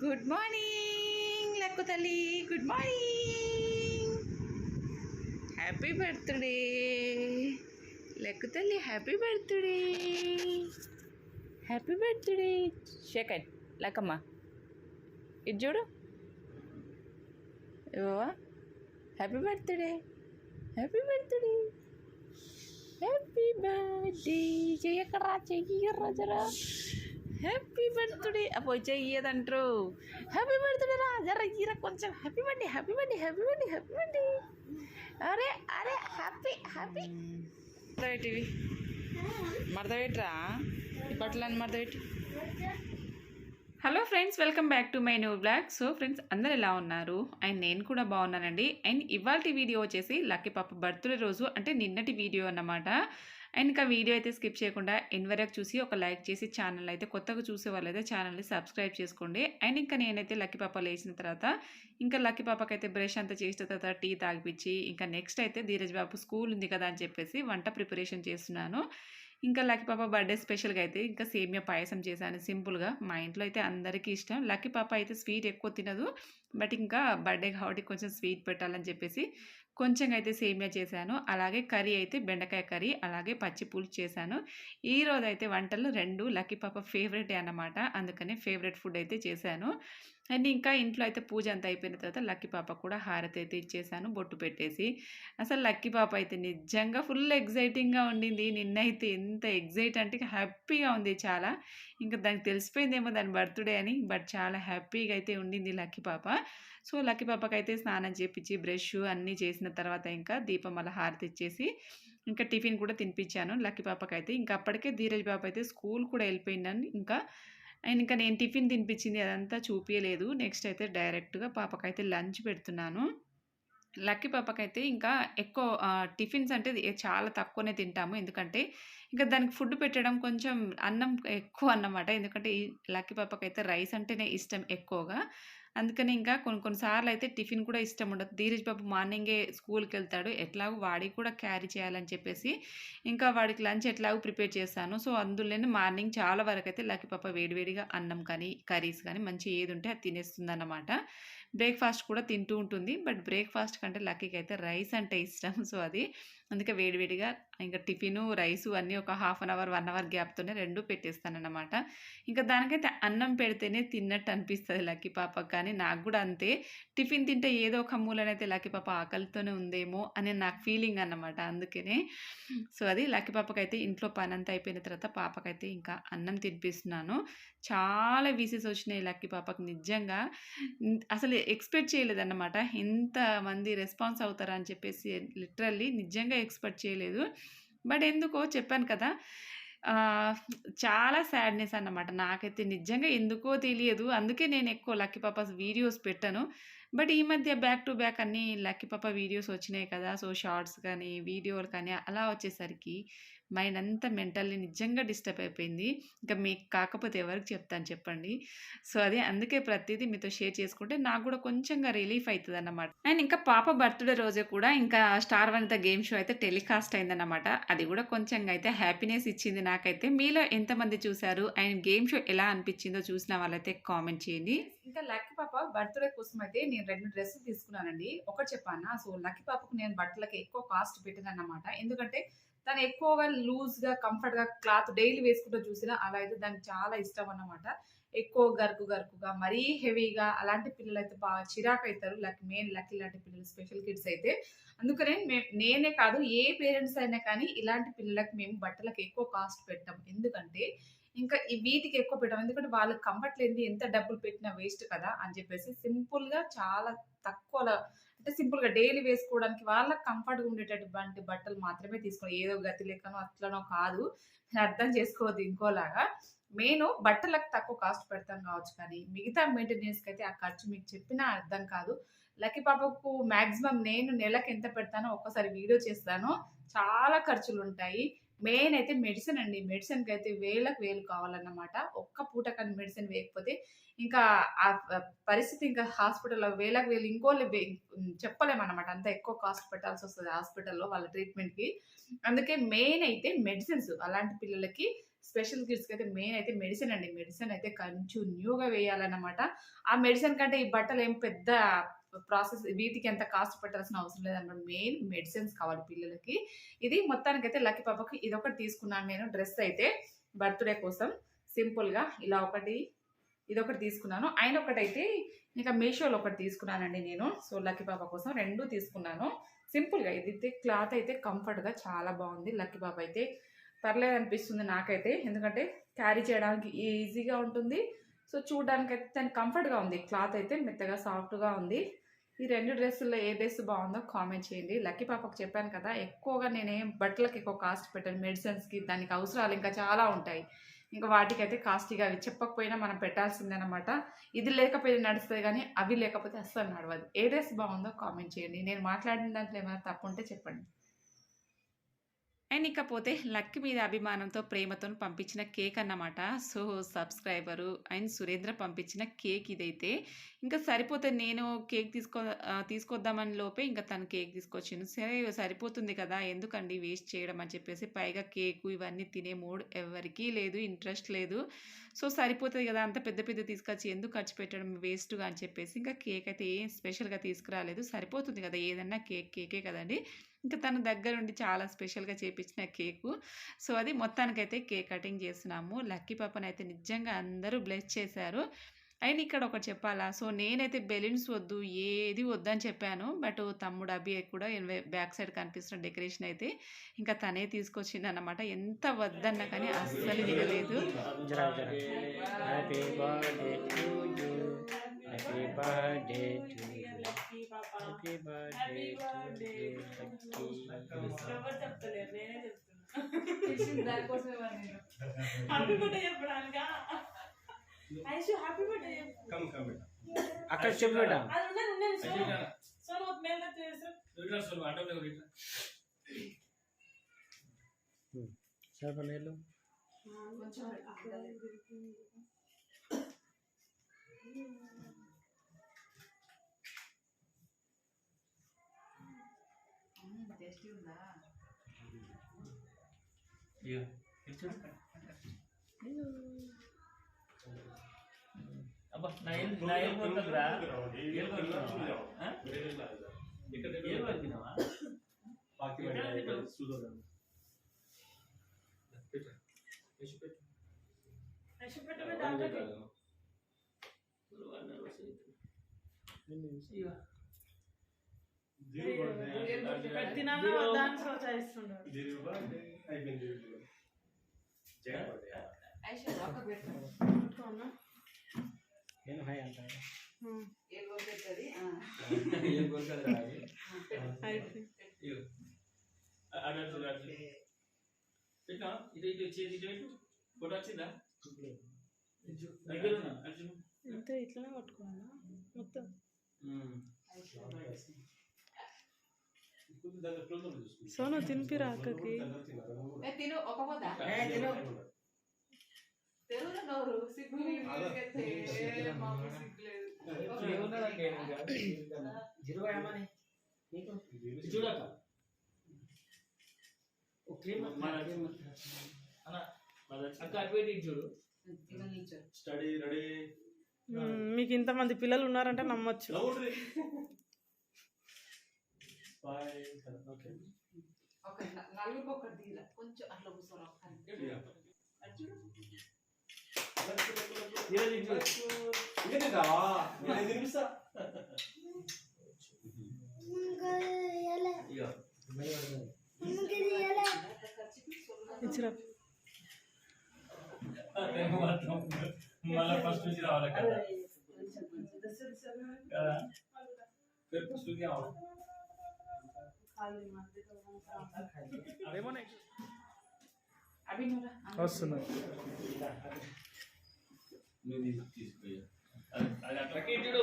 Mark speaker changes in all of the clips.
Speaker 1: Good morning Lakku తల్లి good morning happy birthday Lakku తల్లి happy birthday happy birthday second Lakkamma ఇది చూడు happy birthday happy birthday happy birthday చెయ్యకరా చెయ్యరా జరా happy birthday పోయి చెయ్యదంటారు హ్యాపీ బర్త్డే రా. జర కొంచెం happy birthday happy birthday happy birthday happy birthday అరే అరే హ్యాపీ హ్యాపీ ఇవి? మడత పెట్టరా బట్టలని hello friends welcome back to my new blog so friends అందరు ఎలా ఉన్నారు? అండ్ నేను కూడా బాగున్నానండి. అండ్ ఇవాళ వీడియో వచ్చేసి లక్కీ పాప బర్త్డే రోజు అంటే నిన్నటి వీడియో అన్నమాట. అండ్ ఇంకా వీడియో అయితే స్కిప్ చేయకుండా ఎన్ వరకు చూసి ఒక లైక్ చేసి ఛానల్ అయితే కొత్తగా చూసే వాళ్ళైతే ఛానల్ని సబ్స్క్రైబ్ చేసుకోండి. అండ్ ఇంకా నేనైతే లక్కీ పాప లేచిన తర్వాత ఇంకా లక్కీ పాపకి అయితే బ్రష్ అంతా చేసిన తర్వాత టీ తాగిపించి ఇంకా నెక్స్ట్ అయితే ధీరజ్ బాబు స్కూల్ ఉంది కదా అని చెప్పేసి వంట ప్రిపరేషన్ చేస్తున్నాను. ఇంకా లక్కీ పాప బర్త్డే స్పెషల్గా అయితే ఇంకా సేమియా పాయసం చేశాను సింపుల్గా. మా ఇంట్లో అయితే అందరికీ ఇష్టం. లక్కీ పాప అయితే స్వీట్ ఎక్కువ తినదు. బట్ ఇంకా బర్త్డే కాబట్టి కొంచెం స్వీట్ పెట్టాలని చెప్పేసి కొంచెం అయితే సేమియా చేశాను. అలాగే కర్రీ అయితే బెండకాయ కర్రీ అలాగే పచ్చి పులుసు చేశాను. ఈ రోజు అయితే వంటలు రెండు లక్కీ పాప ఫేవరెట్ అన్నమాట. అందుకనే ఫేవరెట్ ఫుడ్ అయితే చేశాను. అండ్ ఇంకా ఇంట్లో అయితే పూజ అంతా అయిపోయిన తర్వాత లక్కీ పాప కూడా హారతి అయితే ఇచ్చేసాను బొట్టు పెట్టేసి. అసలు లక్కీ పాప అయితే నిజంగా ఫుల్ ఎగ్జైటింగ్గా ఉండింది. నిన్నైతే ఎంత ఎగ్జైట్ అంటే హ్యాపీగా ఉంది చాలా. ఇంకా దానికి తెలిసిపోయిందేమో దాని బర్త్డే అని బట్ చాలా హ్యాపీగా అయితే ఉండింది లక్కీ పాప. సో లక్కీ పాపకి అయితే స్నానం చేపించి బ్రష్ అన్నీ చేసిన తర్వాత ఇంకా దీపం అలా హారతి ఇచ్చేసి ఇంకా టిఫిన్ కూడా తినిపించాను లక్కీ పాపకి అయితే ఇంకా అప్పటికే ధీరజ్ బాబు అయితే స్కూల్ కూడా వెళ్ళిపోయిందని ఇంకా అండ్ ఇంకా నేను టిఫిన్ తినిపించింది అదంతా చూపించలేదు నెక్స్ట్ అయితే డైరెక్ట్గా పాపకైతే లంచ్ పెడుతున్నాను. లక్కీ పాపకైతే ఇంకా ఎక్కువ టిఫిన్స్ అంటే చాలా తక్కువనే తింటాము. ఎందుకంటే ఇంకా దానికి ఫుడ్ పెట్టడం కొంచెం అన్నం ఎక్కువ అన్నమాట. ఎందుకంటే ఈ లక్కీ పాపకైతే రైస్ అంటేనే ఇష్టం ఎక్కువగా. అందుకని ఇంకా కొన్ని కొన్నిసార్లు అయితే టిఫిన్ కూడా ఇష్టం ఉండదు. ధీరజ్ బాబు మార్నింగే స్కూల్కి వెళ్తాడు ఎట్లాగో వాడికి కూడా క్యారీ చేయాలని చెప్పేసి ఇంకా వాడికి లంచ్ ఎట్లాగో ప్రిపేర్ చేస్తాను. సో అందులోనే మార్నింగ్ చాలా వరకు అయితే లక్కీ పాప వేడివేడిగా అన్నం కానీ కర్రీస్ కానీ మంచి ఏది ఉంటే అది తినేస్తుంది అన్నమాట బ్రేక్ఫాస్ట్ కూడా తింటూ ఉంటుంది. బట్ బ్రేక్ఫాస్ట్ కంటే లక్కీకి అయితే రైస్ అంటే ఇష్టం. సో అది అందుకే వేడివేడిగా ఇంకా టిఫిను రైసు అన్నీ ఒక half an hour one hour గ్యాప్తోనే రెండు పెట్టేస్తానన్నమాట. ఇంకా దానికైతే అన్నం పెడితేనే తిన్నట్టు అనిపిస్తుంది లక్కీ పాపకు కానీ నాకు కూడా అంతే. టిఫిన్ తింటే ఏదో ఒక మూలనైతే లక్కీ పాప ఆకలితోనే ఉందేమో అనే నాకు ఫీలింగ్ అన్నమాట. అందుకనే సో అది లక్కీ పాపకైతే ఇంట్లో పని అంతా అయిపోయిన తర్వాత పాపకైతే ఇంకా అన్నం తినిపిస్తున్నాను. చాలా వీసెస్ వచ్చినాయి లక్కీ పాపకి నిజంగా. అసలు ఎక్స్పెక్ట్ చేయలేదన్నమాట. ఇంతమంది రెస్పాన్స్ అవుతారని చెప్పేసి లిటరల్లీ నిజంగా ఎక్స్పెక్ట్ చేయలేదు. బట్ ఎందుకో చెప్పాను కదా! చాలా సాడ్నెస్ అన్నమాట. నాకైతే నిజంగా ఎందుకో తెలియదు. అందుకే నేను ఎక్కువ లక్కీ పాపస్ వీడియోస్ పెట్టాను. బట్ ఈ మధ్య బ్యాక్ టు బ్యాక్ అన్ని లక్కీ పాప వీడియోస్ వచ్చినాయి కదా! సో షార్ట్స్ కానీ వీడియోలు కానీ అలా వచ్చేసరికి మైండ్ అంతా మెంటల్లీ నిజంగా డిస్టర్బ్ అయిపోయింది. ఇంకా మీకు కాకపోతే ఎవరికి చెప్తాను చెప్పండి. సో అదే అందుకే ప్రతిదీ మీతో షేర్ చేసుకుంటే నాకు కూడా కొంచెంగా రిలీఫ్ అవుతుంది అన్నమాట అండ్ ఇంకా పాప బర్త్డే రోజే కూడా ఇంకా స్టార్ వనిత గేమ్ షో అయితే టెలికాస్ట్ అయిందన్నమాట. అది కూడా కొంచెంగా అయితే హ్యాపీనెస్ ఇచ్చింది నాకైతే. మీలో ఎంతమంది చూశారు అండ్ గేమ్ షో ఎలా అనిపించిందో చూసిన వాళ్ళైతే కామెంట్ చేయండి. ఇంకా లక్కీ పాప బర్త్డే కోసం అయితే నేను రెండు డ్రెస్సులు తీసుకున్నానండి. ఒకటి చెప్పానా సో లక్కీ పాపకు నేను బట్టలకి ఎక్కువ కాస్ట్ పెట్టాను అన్నమాట ఎందుకంటే తను ఎక్కువగా లూజ్గా కంఫర్ట్గా క్లాత్ డైలీ వేసుకుంటూ చూసినా అలా అయితే దానికి చాలా ఇష్టం అన్నమాట. ఎక్కువ గరుకు గరుకుగా మరీ హెవీగా అలాంటి పిల్లలు అయితే బాగా చిరాకు అవుతారు లక్ మెయిన్ లక్ ఇలాంటి పిల్లలు స్పెషల్ కిడ్స్ అయితే. అందుకనే మే- నేనే కాదు ఏ పేరెంట్స్ అయినా కానీ ఇలాంటి పిల్లలకు మేము బట్టలకు ఎక్కువ కాస్ట్ పెట్టాం. ఎందుకంటే ఇంకా ఈ వీటికి ఎక్కువ పెట్టాం. ఎందుకంటే వాళ్ళకి కంఫర్ట్ లేని ఎంత డబ్బులు పెట్టినా వేస్ట్ కదా అని చెప్పేసి సింపుల్గా చాలా తక్కువ అంటే సింపుల్గా డైలీ వేసుకోవడానికి వాళ్ళకి కంఫర్ట్గా ఉండేటటువంటి బట్టలు మాత్రమే తీసుకోవాలి. ఏదో గతి లేకనో అట్లనో కాదు. నేను అర్థం చేసుకోవద్దు ఇంకోలాగా. మెయిన్ బట్టలకు తక్కువ కాస్ట్ పెడతాం కావచ్చు కానీ మిగతా మెయింటెనెన్స్కి అయితే ఆ ఖర్చు మీకు చెప్పినా అర్థం కాదు. లక్కీ పాపకు మాక్సిమం నేను నెలకు ఎంత పెడతానో ఒక్కసారి వీడియో చేస్తాను. చాలా ఖర్చులు ఉంటాయి మెయిన్ అయితే మెడిసిన్ అండి. మెడిసిన్కి అయితే వేలకు వేలు కావాలన్నమాట. ఒక్క పూట కానీ మెడిసిన్ వేయకపోతే ఇంకా ఆ పరిస్థితి ఇంకా హాస్పిటల్లో వేలకు వేలు ఇంకోళ్ళు చెప్పలేమన్నమాట. అంత ఎక్కువ కాస్ట్ పెట్టాల్సి వస్తుంది హాస్పిటల్లో వాళ్ళ ట్రీట్మెంట్కి అందుకే మెయిన్ అయితే మెడిసిన్స్ అలాంటి పిల్లలకి స్పెషల్ కిడ్స్కి అయితే మెయిన్ అయితే మెడిసిన్ అండి. మెడిసిన్ అయితే కంటిన్యూగా వేయాలన్నమాట. ఆ మెడిసిన్ కంటే ఈ బట్టలు ఏం పెద్ద ప్రాసెస్ వీటికి ఎంత కాస్ట్ పెట్టాల్సిన అవసరం లేదన్నమాట మెయిన్ మెడిసిన్స్ కావాలి పిల్లలకి. ఇది మొత్తానికైతే లక్కీ పాపకి ఇది ఒకటి తీసుకున్నాను నేను. డ్రెస్ అయితే బర్త్డే కోసం సింపుల్గా ఇలా ఒకటి ఇది ఒకటి తీసుకున్నాను. ఆయన ఒకటైతే ఇంకా మీషోలో ఒకటి తీసుకున్నానండి నేను. సో లక్కీ పాప కోసం రెండు తీసుకున్నాను. సింపుల్గా ఇది క్లాత్ అయితే కంఫర్ట్గా చాలా బాగుంది. లక్కీ పాప అయితే పర్లేదు అనిపిస్తుంది నాకైతే. ఎందుకంటే క్యారీ చేయడానికి ఈజీగా ఉంటుంది. సో చూడడానికి అయితే దాని కంఫర్ట్గా ఉంది. క్లాత్ అయితే మెత్తగా సాఫ్ట్గా ఉంది. ఈ రెండు డ్రెస్సుల్లో ఏ డ్రెస్ బాగుందో కామెంట్ చేయండి. లక్కీ పాపకు చెప్పాను కదా ఎక్కువగా నేనేం బట్టలకు ఎక్కువ కాస్ట్ పెట్టాను మెడిసిన్స్కి దానికి అవసరాలు ఇంకా చాలా ఉంటాయి. ఇంకా వాటికైతే కాస్ట్గా అవి చెప్పకపోయినా మనం పెట్టాల్సిందే అనమాట ఇది లేకపోయినా నడుస్తుంది కానీ అవి లేకపోతే అస్సలు నడవదు. ఏ డ్రెస్ బాగుందో కామెంట్ చేయండి. నేను మాట్లాడిన దాంట్లో ఏమైనా తప్పు ఉంటే చెప్పండి. అండ్ ఇకపోతే లక్ మీద అభిమానంతో ప్రేమతో పంపించిన కేక్ అన్నమాట. సో సబ్స్క్రైబరు అండ్ సురేంద్ర పంపించిన కేక్ ఇదైతే. ఇంకా సరిపోతే నేను కేక్ తీసుకో తీసుకొద్దామని లోపే ఇంకా తను కేక్ తీసుకొచ్చాను సరే సరిపోతుంది కదా ఎందుకండి వేస్ట్ చేయడం అని చెప్పేసి పైగా కేకు ఇవన్నీ తినే మూడ్ ఎవరికీ లేదు ఇంట్రెస్ట్ లేదు. సో సరిపోతుంది కదా అంత పెద్ద పెద్ద తీసుకొచ్చి ఎందుకు ఖర్చు పెట్టడం వేస్ట్గా అని చెప్పేసి ఇంకా కేక్ అయితే ఏం స్పెషల్గా తీసుకురాలేదు. సరిపోతుంది కదా ఏదన్నా కేక్ కేకే కదండి. ఇంకా తన దగ్గరుండి చాలా స్పెషల్గా చేపించిన కేకు. సో అది మొత్తానికైతే కేక్ కటింగ్ చేస్తున్నాము. లక్కీ పాపనైతే అయితే నిజంగా అందరూ బ్లెస్ చేశారు. అండ్ ఇక్కడ ఒకటి చెప్పాలా? సో నేనైతే బెలూన్స్ వద్దు ఏది వద్దని చెప్పాను. బట్ తమ్ముడు అభి కూడా బ్యాక్ సైడ్ కనిపిస్తున్న డెకరేషన్ అయితే ఇంకా తనే తీసుకొచ్చింది అనమాట ఎంత వద్దన్నా కానీ అస్సలు వినలేదు.
Speaker 2: చెప్పడానికా. ఐషు హ్యాపీ బర్త్డే చెప్పు
Speaker 3: Come, come.
Speaker 4: అక్కడ చెప్పు బేట
Speaker 2: అది ఉన్నది ఉన్నది సోను సోను ఒక మేల్ చేసు
Speaker 4: సరే నీళ్ళు
Speaker 5: అబ్బా నా ఏం నా ఏం పోతుందిరా ఏం ఏం పడుతున్నావా
Speaker 2: ఐషు పెట్టమే దాంట్లోకి ఇక్కడ తినాలా వద్దా అని సోచాయిస్తున్నాడు పెట్టుకోనా
Speaker 4: నేను హాయ్ అంటారు
Speaker 2: అయిపోయింది
Speaker 5: ఇటు ఫోటో వచ్చిందా? దగ్గర అర్జున్
Speaker 2: అంతే ఇట్లనే పట్టుకోవాలా మొత్తం. సోను తినిపిరా అక్కకి.
Speaker 1: తిను ఒక తెలుగులో నోరు సిగ్గు
Speaker 5: చూడక.
Speaker 3: స్టడీ రెడీ
Speaker 2: మ్మ్, మీకు ఇంతమంది పిల్లలు ఉన్నారంటే నమ్మొచ్చు.
Speaker 1: నలుగురికి ఒకటి కొంచెం అట్లా కూర్చోరా. ఒక్క అది చూడు.
Speaker 5: ఈరోజు ఇటు చూడు
Speaker 3: ఇంకేంటా నేను తినిపిస్తా
Speaker 5: ఇగో
Speaker 2: ఇచ్చిరా
Speaker 5: మళ్ళీ ఫస్ట్ నుంచి రావాలి కదా
Speaker 1: కొంచెం
Speaker 5: నువ్వు తీసుకుపోయా అది అట్లకి ఇటు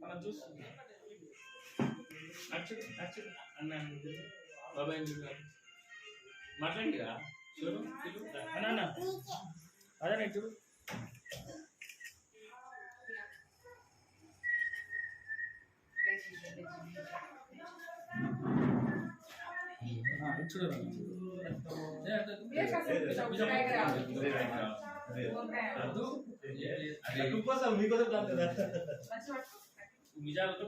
Speaker 5: మనం చూస్తుంది అచ్చు అచ్చు అన్న బాబాయ్ మాట్లాడిరా చూడు అన్న అన్న. అదే చూడు
Speaker 1: లేచి, లేచి.
Speaker 5: చూడరా
Speaker 3: కోసం మీకోసం కాదు కదా
Speaker 5: నిజాలతో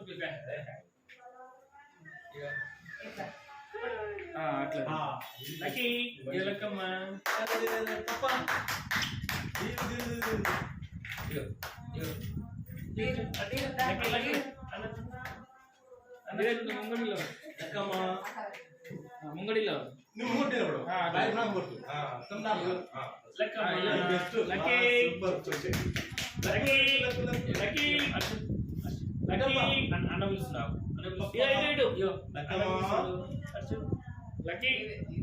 Speaker 5: అట్లా లక్కీ ఎలక్కమ్మ
Speaker 3: తప్ప
Speaker 5: ముంగడిలో
Speaker 3: లక్కమ్మ
Speaker 5: ముంగడిలో ఆ. లక్కమ్మ
Speaker 3: ఇది best.
Speaker 5: లక్కీ.
Speaker 3: ఆ, super. వచ్చే.
Speaker 5: లక్కీ.
Speaker 3: లక్కు, లక్కు.
Speaker 5: లక్కీ. లక్కీ అన్న- పిలుస్తున్నావు. లక్కీ.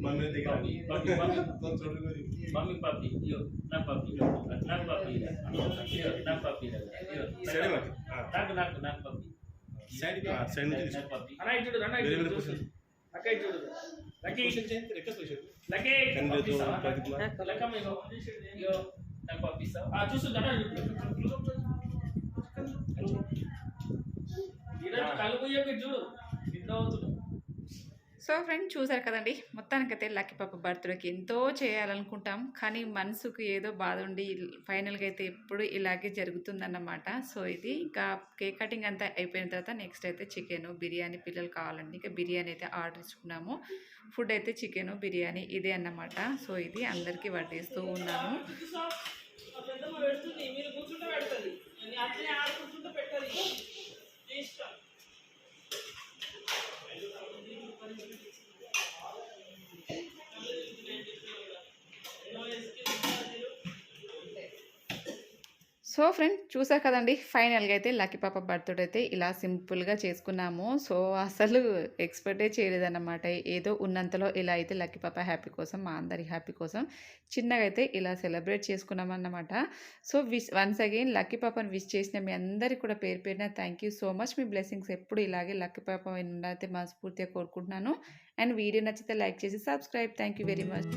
Speaker 3: మమ్మీ దగ్గర.
Speaker 5: Mummy, mummy, mummy.
Speaker 3: కొంచెం చూడు కొద్ది.
Speaker 5: మమ్మీ పాపి ఇయ్యో నా పాపి నాకు పాపి ఇయ్యో నా పాపి ఇయ్యో
Speaker 3: సరే మరి. ఆ.
Speaker 5: నాకు నాకు నాకు పాపి
Speaker 3: సైడ్ సైడ్
Speaker 5: అన్న ఇటు అన్న ఇటు. అక్క ఇటు లక్కీ. లక్కీ ఇగో ఇగో నాకు పంపిస్తావు? చూస్తుంది కళ్ళు పోయాక చూడు. నిద్ర అవుతున్నావు
Speaker 1: సో ఫ్రెండ్ చూసారు కదండి మొత్తానికైతే లక్కీ పాప బర్త్డేకి ఎంతో చేయాలనుకుంటాం కానీ మనసుకు ఏదో బాధ ఉండి ఫైనల్గా అయితే ఎప్పుడు ఇలాగే జరుగుతుందన్నమాట. సో ఇది ఇంకా కేక్ కటింగ్ అంతా అయిపోయిన తర్వాత నెక్స్ట్ అయితే చికెను బిర్యానీ పిల్లలు కావాలండి ఇంకా బిర్యానీ అయితే ఆర్డర్ ఇచ్చుకున్నాము. ఫుడ్ అయితే చికెను బిర్యానీ ఇదే అన్నమాట. సో ఇది అందరికీ వడ్డిస్తూ
Speaker 2: ఉన్నాము మీరు
Speaker 1: సో ఫ్రెండ్ చూసా కదండి ఫైనల్గా అయితే లక్కీ పాప బర్త్డే అయితే ఇలా సింపుల్గా చేసుకున్నాము. సో అసలు ఎక్స్పెక్టే చేయలేదన్నమాట. ఏదో ఉన్నంతలో ఇలా అయితే లక్కీ పాప హ్యాపీ కోసం మా అందరి హ్యాపీ కోసం చిన్నగా అయితే ఇలా celebrate చేసుకున్నామన్నమాట. So wish once again Lucky పాపని విష్ చేసిన మీ అందరికీ కూడా పేరు పేరున థ్యాంక్ యూ సో మచ్. మీ బ్లెస్సింగ్స్ ఎప్పుడు ఇలాగే లక్కీ పాప అయితే మనస్ఫూర్తిగా కోరుకుంటున్నాను. అండ్ వీడియో నచ్చితే లైక్ చేసి subscribe. Thank you very much.